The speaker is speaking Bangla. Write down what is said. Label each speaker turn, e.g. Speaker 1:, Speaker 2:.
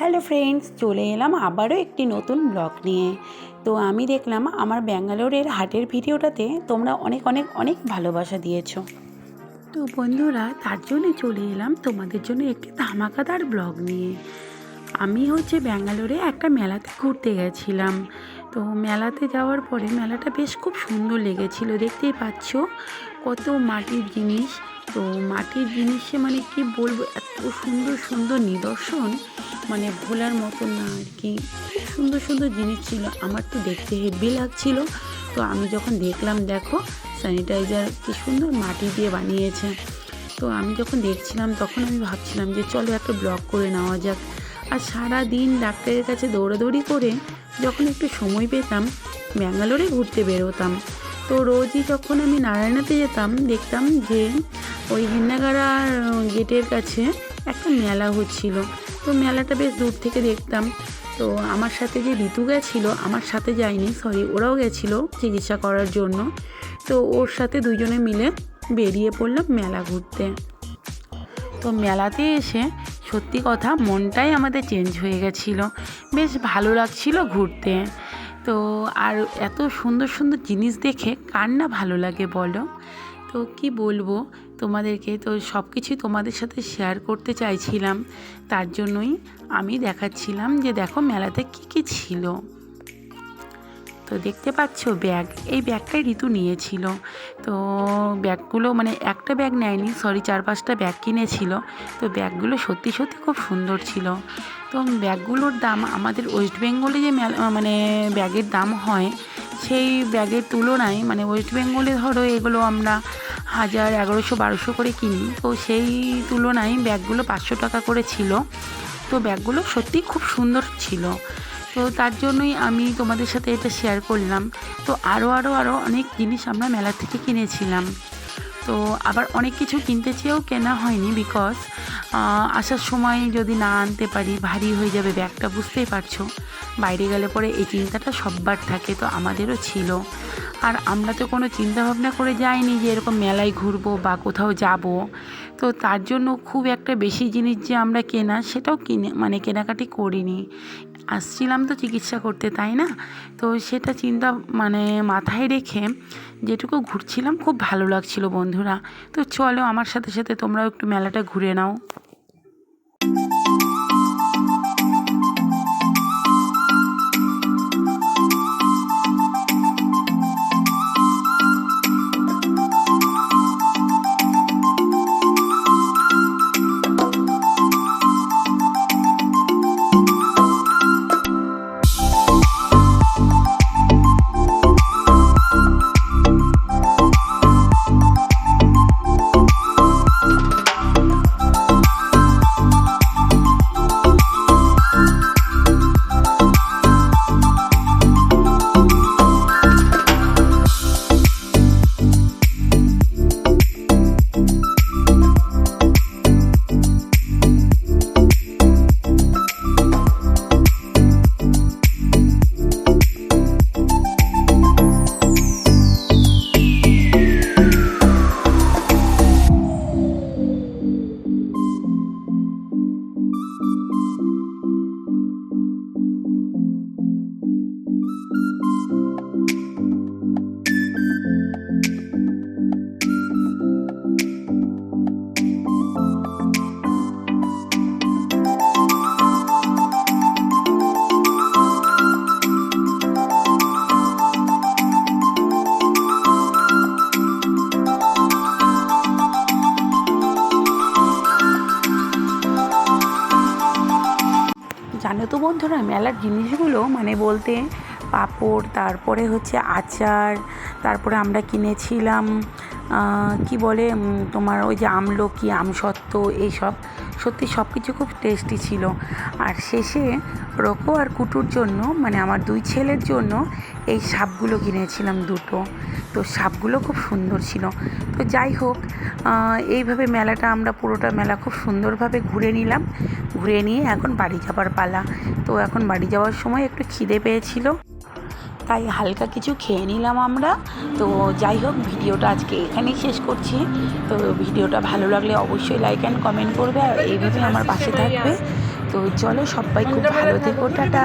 Speaker 1: হ্যালো ফ্রেন্ডস, চলে এলাম আবারও একটি নতুন ব্লগ নিয়ে। তো আমি দেখলাম আমার ব্যাঙ্গালোরের হাটের ভিডিওটাতে তোমরা অনেক অনেক অনেক ভালোবাসা দিয়েছ। তো বন্ধুরা, তার জন্যে চলে এলাম তোমাদের জন্য একটি ধামাকাদার ব্লগ নিয়ে। আমি হচ্ছে ব্যাঙ্গালোরে একটা মেলাতে ঘুরতে গেছিলাম। তো মেলাতে যাওয়ার পরে মেলাটা বেশ খুব সুন্দর লেগেছিল, দেখতেই পাচ্ছ কত মাটির জিনিস। তো মাটির জিনিসে মানে কি বলব, এত সুন্দর সুন্দর নিদর্শন। মানে ভোলার মতো না আর কি। সুন্দর সুন্দর জিনিস ছিল। আমার তো দেখতে হেভি লাগছিল। তো আমি যখন দেখলাম, দেখো স্যানিটাইজার কি সুন্দর মাটি দিয়ে বানিয়েছে। তো আমি যখন দেখছিলাম, তখন আমি ভাবছিলাম যে চলো একটা ব্লগ করে নেওয়া যাক। আর সারা দিন ডাক্তারের কাছে দৌড়াদৌড়ি করে যখন একটু সময় পেতাম, ব্যাঙ্গালোরে ঘুরতে বেরোতাম। তো রোজই যখন আমি নারায়ণাতে যেতাম, দেখতাম যে ওই হেন্নাগাড়া গেটের কাছে একটা মেলা হচ্ছিল। তো মেলাটা বেশ দূর থেকে দেখতাম। তো আমার সাথে যে ঋতু গেছিল, আমার সাথে যায়নি সরি ওরাও গেছিল চিকিৎসা করার জন্য। তো ওর সাথে দুজনে মিলে বেরিয়ে পড়লাম মেলা ঘুরতে। তো মেলাতে এসে সত্যি কথা মনটাই আমাদের চেঞ্জ হয়ে গেছিল। বেশ ভালো লাগছিল ঘুরতে। তো আর এত সুন্দর সুন্দর জিনিস দেখে কার না ভালো লাগে বলো? তো কি বলব? তোমাদেরকে তো সব কিছুই তোমাদের সাথে শেয়ার করতে চাইছিলাম। তার জন্যই আমি দেখাচ্ছিলাম যে দেখো মেলাতে কি কি ছিল। তো দেখতে পাচ্ছ ব্যাগ, এই ব্যাগটাই ঋতু নিয়েছিল। তো ব্যাগগুলো মানে একটা ব্যাগ নেয়নি সরি চার পাঁচটা ব্যাগ কিনেছিল। তো ব্যাগগুলো সত্যি সত্যি খুব সুন্দর ছিল। তো ব্যাগগুলোর দাম আমাদের ওয়েস্ট বেঙ্গলে যে মানে ব্যাগের দাম হয় সেই ব্যাগের তুলনায় মানে ওয়েস্ট বেঙ্গলে ধরো এগুলো আমরা হাজার এগারোশো বারোশো করে কিনি। তো সেই তুলনায় ব্যাগগুলো পাঁচশো টাকা করে ছিল। তো ব্যাগগুলো সত্যিই খুব সুন্দর ছিল। তো তার জন্যই আমি তোমাদের সাথে এটা শেয়ার করলাম। তো আরও আরও আরও অনেক জিনিস আমরা মেলা থেকে কিনেছিলাম। তো আবার অনেক কিছু কিনতে চেয়েও কেনা হয়নি বিকজ আসার সময় যদি না আনতে পারি, ভারী হয়ে যাবে ব্যাগটা, বুঝতেই পারছ। বাইরে গেলে পরে এই চিন্তাটা সববার থাকে, তো আমাদেরও ছিল। আর আমরা তো কোনো চিন্তাভাবনা করে যাইনি যে এরকম মেলায় ঘুরবো বা কোথাও যাব। তো তার জন্য খুব একটা বেশি জিনিস যে আমরা কেনা, সেটাও কিনে মানে কেনাকাটি করিনি। আসছিলাম তো চিকিৎসা করতে, তাই না? তো সেটা চিন্তা মানে মাথায় রেখে যেটুকু ঘুরছিলাম খুব ভালো লাগছিল বন্ধুরা। তো চলো আমার সাথে সাথে তোমরাও একটু মেলাটা ঘুরে নাও। তো মেলার জিনিসগুলো মানে বলতে পাঁপড় তারপরে হচ্ছে আচার তারপরে আমরা কিনেছিলাম কি বলে তোমার ওই যে আমলকি, আমসত্ত্ব, এইসব। সত্যি সব কিছু খুব টেস্টি ছিল। আর শেষে রোকো আর কুটুর জন্য মানে আমার দুই ছেলের জন্য এই সাপগুলো কিনেছিলাম দুটো। তো সাপগুলো খুব সুন্দর ছিল। তো যাই হোক এইভাবে মেলাটা আমরা পুরোটা মেলা খুব সুন্দরভাবে ঘুরে নিলাম। ঘুরে নিয়ে এখন বাড়ি যাবার পালা। তো এখন বাড়ি যাওয়ার সময় একটু খিদে পেয়েছিল। তাই হালকা কিছু খেয়ে নিলাম আমরা। তো যাই হোক, ভিডিওটা আজকে এখানেই শেষ করছি। তো ভিডিওটা ভালো লাগলে অবশ্যই লাইক অ্যান্ড কমেন্ট করবে আর এইভাবে আমার পাশে থাকবে। তো চলো সবাই খুব ভালো থেকো, টাটা।